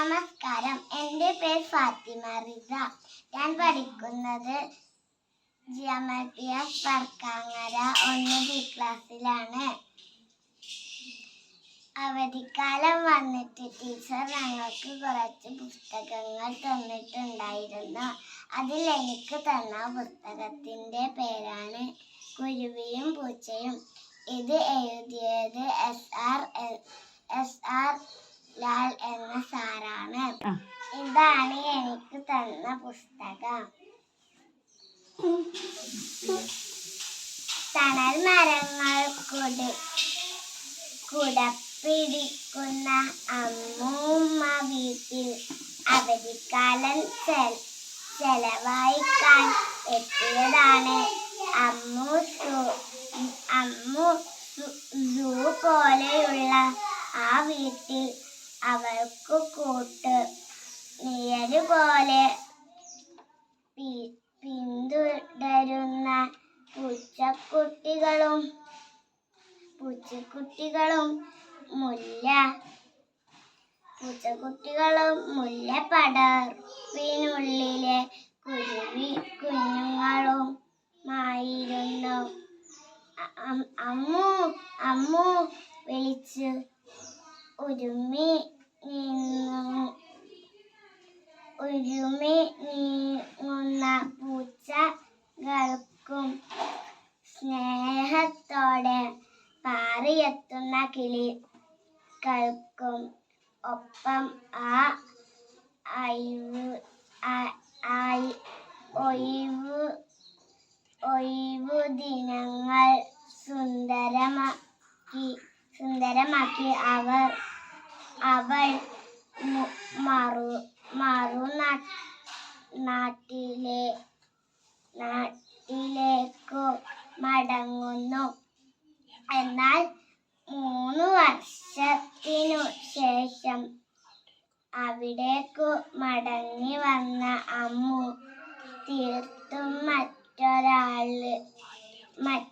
നമസ്കാരം. എന്റെ പേര് ഫാത്തിമ റിസ. ഞാൻ പഠിക്കുന്നത് ജിയോമെട്രിയ പർക്കാങ്ങര ഒന്ന് ബി ക്ലാസ്സിലാണ് അവധിക്കാലം വന്നിട്ട് ടീച്ചർ ഞങ്ങൾക്ക് കുറച്ച് പുസ്തകങ്ങൾ തന്നിട്ടുണ്ടായിരുന്നു. അതിൽ എനിക്ക് തന്ന പുസ്തകത്തിന്റെ പേരാണ് കുരുവിയും പൂച്ചയും. ഇത് എഴുതിയത് എസ് ആർ എസ് ആർ എനിക്ക് തന്ന പുസ്തകം. തണൽ മരങ്ങൾ കുടി കുടപ്പിടിക്കുന്ന അമ്മൂമ്മ വീട്ടിൽ അവധിക്കാലം ചെലവായിക്കാൻ എത്തിയതാണ് അമ്മു അമ്മു സൂ പോലെയുള്ള ആ വീട്ടിൽ അവൾക്ക് കൂട്ട് നിഴൽ പോലെ പിന്തുടരുന്ന പൂച്ചക്കുട്ടികളും പൂച്ചക്കുട്ടികളും മുല്ല പൂച്ചക്കുട്ടികളും മുല്ല പടർപ്പിനുള്ളിലെ കുരുവി കുഞ്ഞുങ്ങളുമായിരുന്നു. അ- അം- അമ്മു അമ്മു വിളിച്ച് ഉരുമി നീങ്ങും ഒരുമി നീങ്ങുന്ന പൂച്ചകൾക്കും സ്നേഹത്തോടെ പാറിയെത്തുന്ന കിളികൾക്കും ഒപ്പം ആ ഒഴിവ് ഒഴിവു ദിനങ്ങൾ സുന്ദരമാക്കി സുന്ദരമാക്കി അവർ അവൾ മറു. മറു നാട്ടിലെ നാട്ടിലേക്കു മടങ്ങുന്നു. എന്നാൽ മൂന്ന് വർഷത്തിനു ശേഷം അവിടേക്കു മടങ്ങി വന്ന അമ്മു തീർത്തും മറ്റൊരാൾ മറ്റ